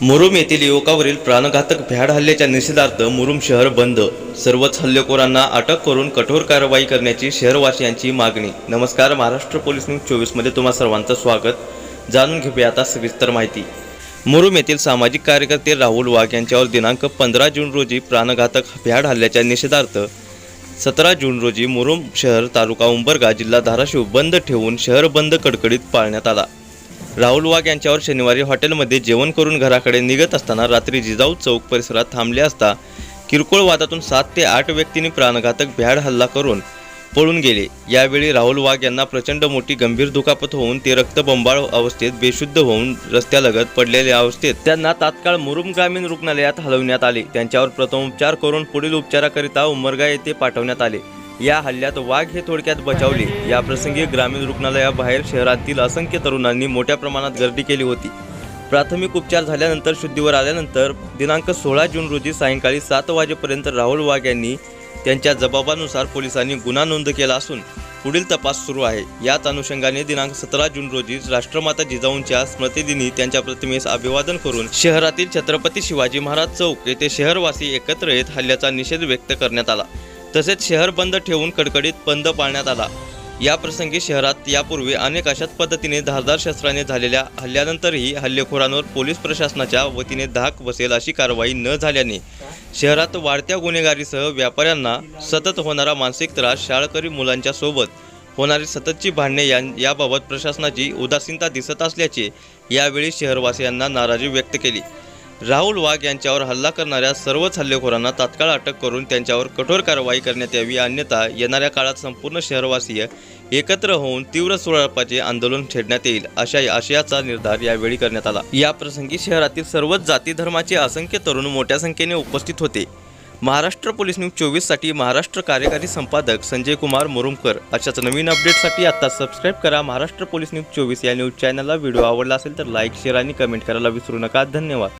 मुरुम येथील युवकावरील प्राणघातक भ्याड हल्ल्याच्या निषेधार्थ मुरुम शहर बंद. सर्वच हल्लेखोरांना अटक करून कठोर कारवाई करण्याची शहरवासियांची मागणी. नमस्कार महाराष्ट्र पोलीस न्यूज चोवीसमध्ये तुम्हा सर्वांचं स्वागत. जाणून घेऊया आता सविस्तर माहिती. मुरुम येथील सामाजिक कार्यकर्ते राहुल वाघ यांच्यावर दिनांक पंधरा जून रोजी प्राणघातक भ्याड हल्ल्याच्या निषेधार्थ सतरा जून रोजी मुरुम शहर तालुका उंबरगा जिल्हा धाराशिव बंद ठेवून शहर बंद कडकडीत पाळण्यात आला. राहुल वाघ यांच्यावर शनिवारी हॉटेलमध्ये जेवण करून घराकडे निघत असताना रात्री जिजाऊ चौक परिसरात थांबले असता किरकोळ वादातून सात ते आठ व्यक्तींनी प्राणघातक भ्याड हल्ला करून पळून गेले. यावेळी राहुल वाघ यांना प्रचंड मोठी गंभीर दुखापत होऊन ते रक्तबंबाळ अवस्थेत बेशुद्ध होऊन रस्त्यालगत पडलेल्या अवस्थेत त्यांना तात्काळ मुरुम ग्रामीण रुग्णालयात हलवण्यात आले. त्यांच्यावर प्रथमोपचार करून पुढील उपचाराकरिता उमरगा येथे पाठवण्यात आले. या हल्ल्यात वाघ हे थोडक्यात बचावले. या प्रसंगी ग्रामीण रुग्णालयाबाहेर शहरातील असंख्य तरुणांनी मोठ्या प्रमाणात गर्दी केली होती. प्राथमिक उपचार झाल्यानंतर शुद्धीवर आल्यानंतर दिनांक सोळा जून रोजी सायंकाळी सात वाजेपर्यंत राहुल वाघ यांनी त्यांच्या जबाबानुसार पोलिसांनी गुन्हा नोंद केला असून पुढील तपास सुरू आहे. याच अनुषंगाने दिनांक सतरा जून रोजी राष्ट्रमाता जिजाऊंच्या स्मृतिदिनी त्यांच्या प्रतिमेस अभिवादन करून शहरातील छत्रपती शिवाजी महाराज चौक येथे शहरवासी एकत्र येत हल्ल्याचा निषेध व्यक्त करण्यात आला. तसेच शहर बंद ठेवून कडकडीत बंद पाळण्यात आला. या प्रसंगी शहरात यापूर्वी अनेक अशाच पद्धतीने धारदार शस्त्राने झालेल्या हल्ल्यानंतरही हल्लेखोरांवर पोलीस प्रशासनाच्या वतीने धाक बसेल अशी कारवाई न झाल्याने शहरात वाढत्या गुन्हेगारीसह व्यापाऱ्यांना सतत होणारा मानसिक त्रास शाळकरी मुलांच्या सोबत होणारी सततची भांडणे या याबाबत प्रशासनाची उदासीनता दिसत असल्याचे यावेळी शहरवासियांना नाराजी व्यक्त केली. राहुल वाघ यांच्यावर हल्ला करणाऱ्या सर्वच हल्लेखोरांना तात्काळ अटक करून त्यांच्यावर कठोर कारवाई करण्यात यावी अन्यथा येणाऱ्या काळात संपूर्ण शहरवासीय एकत्र होऊन तीव्र स्वरूपाचे आंदोलन छेडण्यात येईल अशा आशयाचा निर्धार यावेळी करण्यात आला. या प्रसंगी शहरातील सर्वच जाती धर्माचे असंख्य तरुण मोठ्या संख्येने उपस्थित होते. महाराष्ट्र पोलीस न्यूज चोवीससाठी महाराष्ट्र कार्यकारी संपादक संजय कुमार मुरुमकर. अशाच नवीन अपडेटसाठी आता सबस्क्राईब करा महाराष्ट्र पोलीस न्यूज चोवीस या न्यूज चॅनलला. व्हिडिओ आवडला असेल तर लाईक शेअर आणि कमेंट करायला विसरू नका. धन्यवाद.